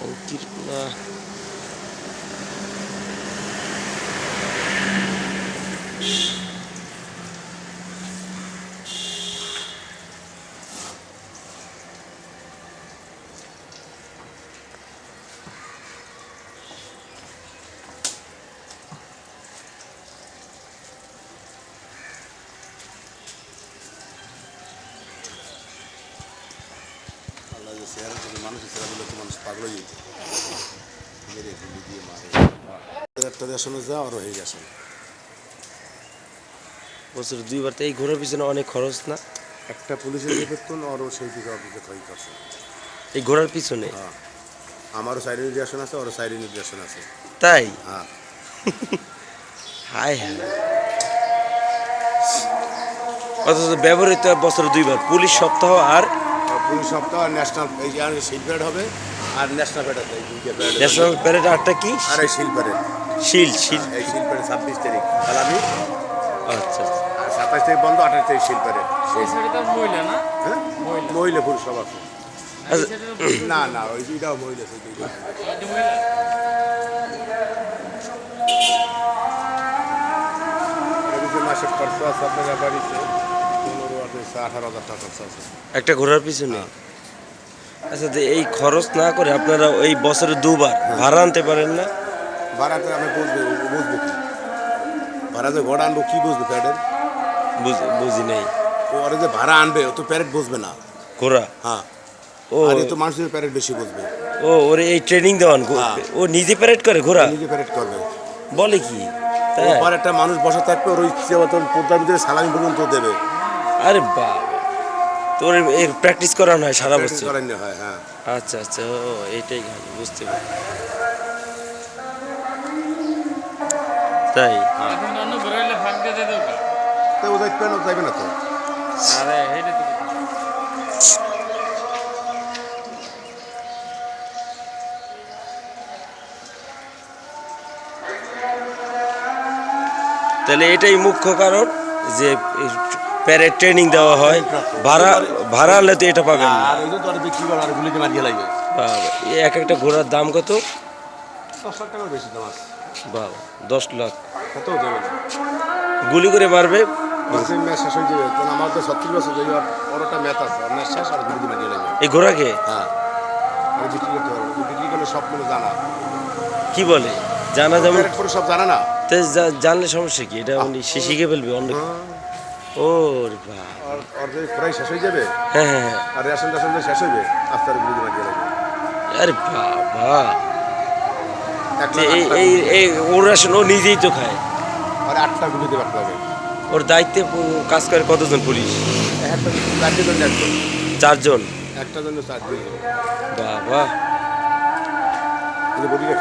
어우, 끼리구나. চেহারা থেকে মানুষের চেহারা দিলে তো মানুষ পাগল হয়ে যেত মেরে গুলি দিয়ে মারে। একটা দেশনে যা আর হয়ে গেছে। বছর দুইবার তো এই ঘোরার পিছনে অনেক খরচ না? একটা পুলিশের বেতন আরও সেই দিকে ক্ষয় করছে। এই ঘোরার পিছনে? হ্যাঁ। আমারও সাইড নির্দেশন আছে ওরও সাইড নির্দেশন আছে। তাই? হ্যাঁ। হায় হায়। অথচ ব্যবহৃত বছর দুইবার পুলিশ সপ্তাহ আর পুলিশ সপ্তাহ ন্যাশনাল এই যে শিল প্যারেড হবে আর ন্যাশনাল প্যারেড আছে প্যারেড ন্যাশনাল প্যারেড আরটা কি? আর এই শিল প্যারেড শিল শিল এই শিল প্যারেড ছাব্বিশ তারিখ কালামি। আচ্ছা আচ্ছা। আর সাতাশ তারিখ বন্ধ আঠাশ তারিখ শিল প্যারেড মহিলা না? হ্যাঁ? মহিলা। পুরুষ সব আছে। না না ওই দুইটাও মহিলা সেই দুইটা মাসের খরচা আছে আপনার বাড়িতে। আঠারো হাজার টাকা খরচা আছে। একটা ঘোরার পিছনে? আচ্ছা তো এই খরচ না করে আপনারা ওই বছরে দুবার ভাড়া আনতে পারেন না? ভাড়াতে আমি বুঝব বুঝব কি? ঘোড়া আনব কি বুঝব প্যারেড বুঝ- নাই। ওরা যে ভাড়া আনবে ও তো প্যারেড বুঝবে না। ঘোরা হ্যাঁ। ও। আর তো মানুষের প্যারেড বেশি বুঝবে। ও ওরে এই ট্রেনিং দেওয়ান হ্যাঁ। ও নিজে প্যারেড করে ঘোরা নিজে প্যারেড করবে। বলে কি? তাই একটা মানুষ বসা থাকবে ওর ইচ্ছে মতন পদ্মার ভিতরে সালামি পর্যন্ত দেবে। আরে বাবা তোর এর প্র্যাকটিস করানো হয় সারা বছর? করানো হয় হ্যাঁ। আচ্ছা আচ্ছা ও এইটাই খালি বুঝতে পারি তাই? অন্য বেরোইলে ফাঁক দিয়ে দিয়ে তো ও যাইতে না, যাইবে না তো। আরে হেঁটে তো তাহলে এটাই মুখ্য কারণ যে প্যারেড ট্রেনিং দেওয়া হয়। ভাড়া ভাড়া আনলে তো এটা পাবেন না। এক একটা ঘোড়ার দাম কত? দশ লাখ বাবা দশ গুলি করে মারবে? হয়ে এই ঘোড়াকে? হ্যাঁ। কি বলে? জানা যেমন সব জানা না। জানলে সমস্যা কি? এটা শিখে ফেলবে অন্য ও রে বাবা। আর আর প্রায় শেষ হয়ে যাবে? হ্যাঁ হ্যাঁ হ্যাঁ। আর রেশন টেশন শেষ হইবে আরে বাবা। এই এই এই ওর রেশন ও নিজেই তো খায়। আর আটটা হবে। ওর দায়িত্বে কাজ করে কতজন পুলিশ? একটা চারটে জন্য একজন চারজন? একটা জন্য চারজন বাবা।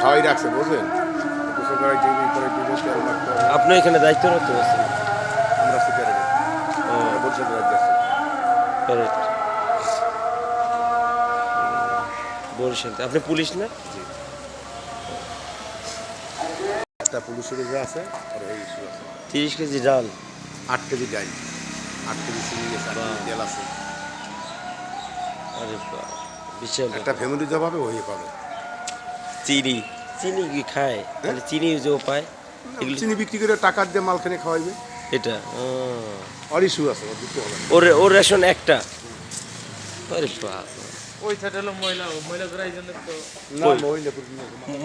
খাওয়াই রাখছে বুঝলেন? আপনি এখানে দায়িত্বরত আছেন। বরিশাল আপনি পুলিশ না? একটা পুলিশের যে আছে আর এই ইস্যু আছে। তিরিশ কেজি ডাল। আট কেজি আট কেজি চিনি গেছে আছে। আরে বিশাল একটা ফ্যামিলি হবে ওই পাবে চিনি। চিনি কি খায়? তাহলে চিনি যে পায় চিনি বিক্রি করে টাকার দিয়ে মাল কিনে খাওয়াইবে। এটা। আর ইস্যু আছে ওর। ওর রেশন একটা। আরে বাবা ওই সাইড হলো মহিলা মহিলা ধরা এই জন্য তো না মহিলা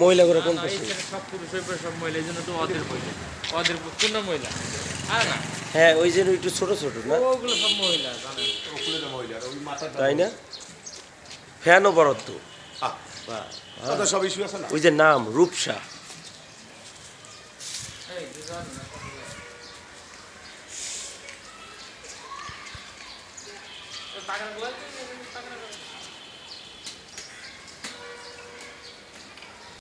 মহিলা করে কোন পাশে? সব পুরুষ ওই সব মহিলা এই জন্য তো ওদের মহিলা। ওদের কোন মহিলা? আর না। হ্যাঁ ওই যে একটু ছোট ছোট না? ওগুলো সব মহিলা জানেন। তাই না? ফ্যানও কথা সব ইস্যু আছে না? ওই যে নাম রূপসা। এই, দুজন না। ও টাকা গুলো টাকা